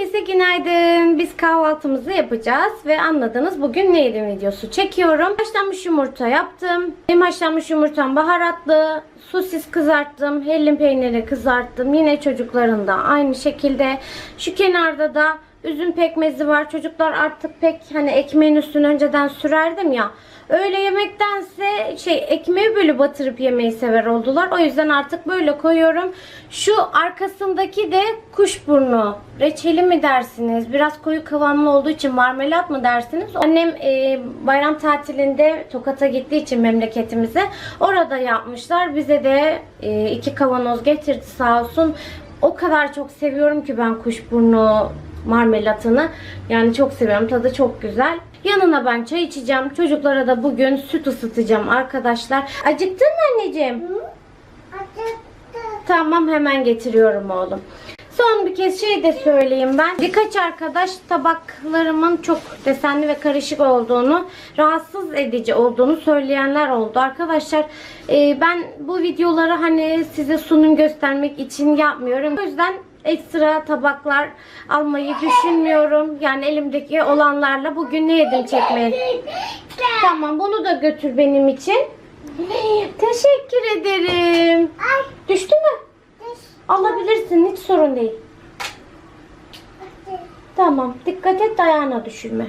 Herkese günaydın. Biz kahvaltımızı yapacağız ve anladınız bugün ne yedim videosu çekiyorum. Haşlanmış yumurta yaptım. Benim haşlanmış yumurtam baharatlı. Sosis kızarttım. Hellim peyniri kızarttım. Yine çocukların da aynı şekilde. Şu kenarda da üzüm pekmezi var. Çocuklar artık pek hani ekmeğin üstüne önceden sürerdim ya. Öyle yemektense şey ekmeği böyle batırıp yemeyi sever oldular. O yüzden artık böyle koyuyorum. Şu arkasındaki de kuşburnu. Reçeli mi dersiniz? Biraz koyu kıvamlı olduğu için marmelat mı dersiniz? Annem e, bayram tatilinde Tokat'a gittiği için memleketimize orada yapmışlar. Bize de e, iki kavanoz getirdi sağ olsun. O kadar çok seviyorum ki ben kuşburnu marmelatını. Yani çok seviyorum. Tadı çok güzel. Yanına ben çay içeceğim. Çocuklara da bugün süt ısıtacağım arkadaşlar. Acıktın mı anneciğim? Tamam hemen getiriyorum oğlum. Son bir kez şey de söyleyeyim ben. Birkaç arkadaş tabaklarımın çok desenli ve karışık olduğunu, rahatsız edici olduğunu söyleyenler oldu. Arkadaşlar e, ben bu videoları hani size sunum göstermek için yapmıyorum. O yüzden ekstra tabaklar almayı düşünmüyorum. Yani elimdeki olanlarla bugün ne yedim çekmeye. Tamam bunu da götür benim için. Teşekkür ederim. Düştü mü? Alabilirsin hiç sorun değil. Tamam dikkat et ayağına düşürme.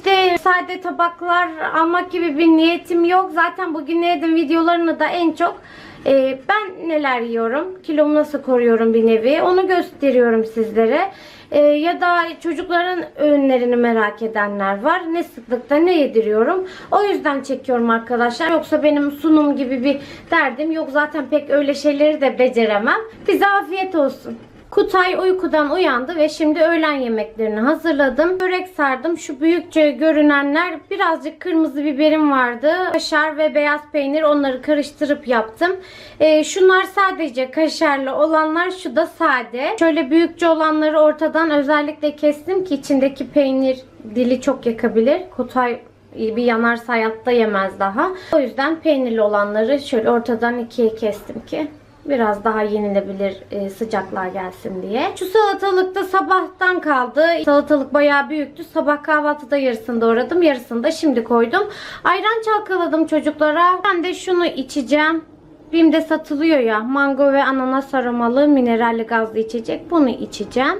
İşte sade tabaklar almak gibi bir niyetim yok. Zaten bugün yedim videolarını da en çok e, ben neler yiyorum, kilomu nasıl koruyorum bir nevi onu gösteriyorum sizlere. E, ya da çocukların öğünlerini merak edenler var. Ne sıklıkta ne yediriyorum. O yüzden çekiyorum arkadaşlar. Yoksa benim sunum gibi bir derdim yok. Zaten pek öyle şeyleri de beceremem. Bize afiyet olsun. Kutay uykudan uyandı ve şimdi öğlen yemeklerini hazırladım. Börek sardım. Şu büyükçe görünenler birazcık kırmızı biberim vardı. Kaşar ve beyaz peynir onları karıştırıp yaptım. Ee, şunlar sadece kaşarlı olanlar. Şu da sade. Şöyle büyükçe olanları ortadan özellikle kestim ki içindeki peynir dili çok yakabilir. Kutay bir yanarsa hayatta yemez daha. O yüzden peynirli olanları şöyle ortadan ikiye kestim ki biraz daha yenilebilir e, sıcaklar gelsin diye. Şu salatalık da sabahtan kaldı. Salatalık bayağı büyüktü. Sabah kahvaltıda yarısını doğradım. Yarısını da şimdi koydum. Ayran çalkaladım çocuklara. Ben de şunu içeceğim. Bim'de satılıyor ya. Mango ve ananas aromalı mineralli gazlı içecek. Bunu içeceğim.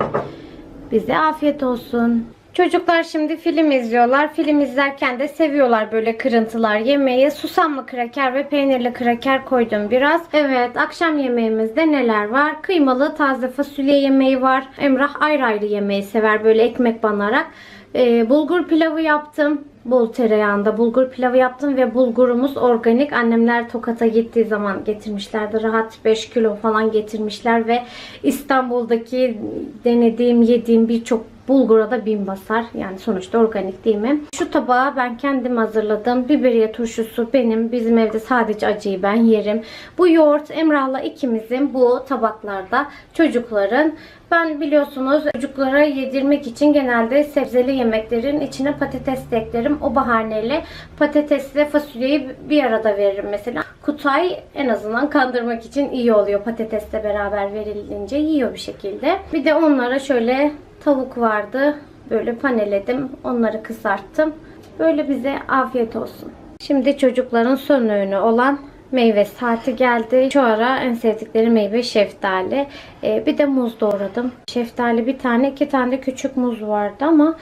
Bize afiyet olsun. Çocuklar şimdi film izliyorlar. Film izlerken de seviyorlar böyle kırıntılar yemeği. Susamlı kraker ve peynirli kraker koydum biraz. Evet akşam yemeğimizde neler var? Kıymalı taze fasulye yemeği var. Emrah ayrı ayrı yemeği sever böyle ekmek banarak. Ee, bulgur pilavı yaptım. Bol tereyağında bulgur pilavı yaptım ve bulgurumuz organik. Annemler Tokat'a gittiği zaman getirmişlerdi. Rahat 5 kilo falan getirmişler ve İstanbul'daki denediğim, yediğim birçok bulgura da bin basar. Yani sonuçta organik değil mi? Şu tabağı ben kendim hazırladım. Biberiye turşusu benim. Bizim evde sadece acıyı ben yerim. Bu yoğurt Emrah'la ikimizin bu tabaklarda çocukların ben biliyorsunuz çocuklara yedirmek için genelde sebzeli yemeklerin içine patates de eklerim. O bahaneyle patatesle fasulyeyi bir arada veririm mesela. Kutay en azından kandırmak için iyi oluyor. Patatesle beraber verilince yiyor bir şekilde. Bir de onlara şöyle tavuk vardı. Böyle paneledim. Onları kızarttım. Böyle bize afiyet olsun. Şimdi çocukların son öğünü olan meyve saati geldi. Şu ara en sevdikleri meyve şeftali. Ee, bir de muz doğradım. Şeftali bir tane, iki tane küçük muz vardı ama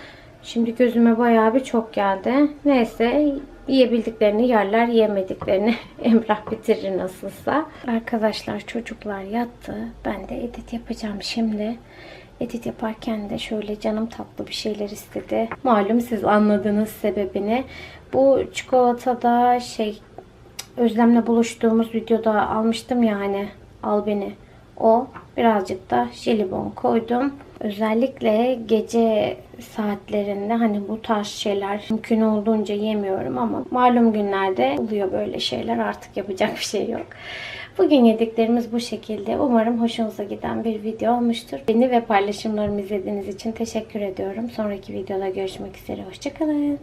şimdi gözüme bayağı bir çok geldi. Neyse yiyebildiklerini yerler, yemediklerini Emrah bitirir nasılsa. Arkadaşlar çocuklar yattı. Ben de edit yapacağım şimdi. Edit yaparken de şöyle canım tatlı bir şeyler istedi. Malum siz anladınız sebebini. Bu çikolatada şey Özlem'le buluştuğumuz videoda almıştım ya hani al beni. O birazcık da jelibon koydum. Özellikle gece saatlerinde hani bu tarz şeyler mümkün olduğunca yemiyorum ama malum günlerde oluyor böyle şeyler artık yapacak bir şey yok. Bugün yediklerimiz bu şekilde. Umarım hoşunuza giden bir video olmuştur. Beni ve paylaşımlarımı izlediğiniz için teşekkür ediyorum. Sonraki videoda görüşmek üzere. Hoşçakalın.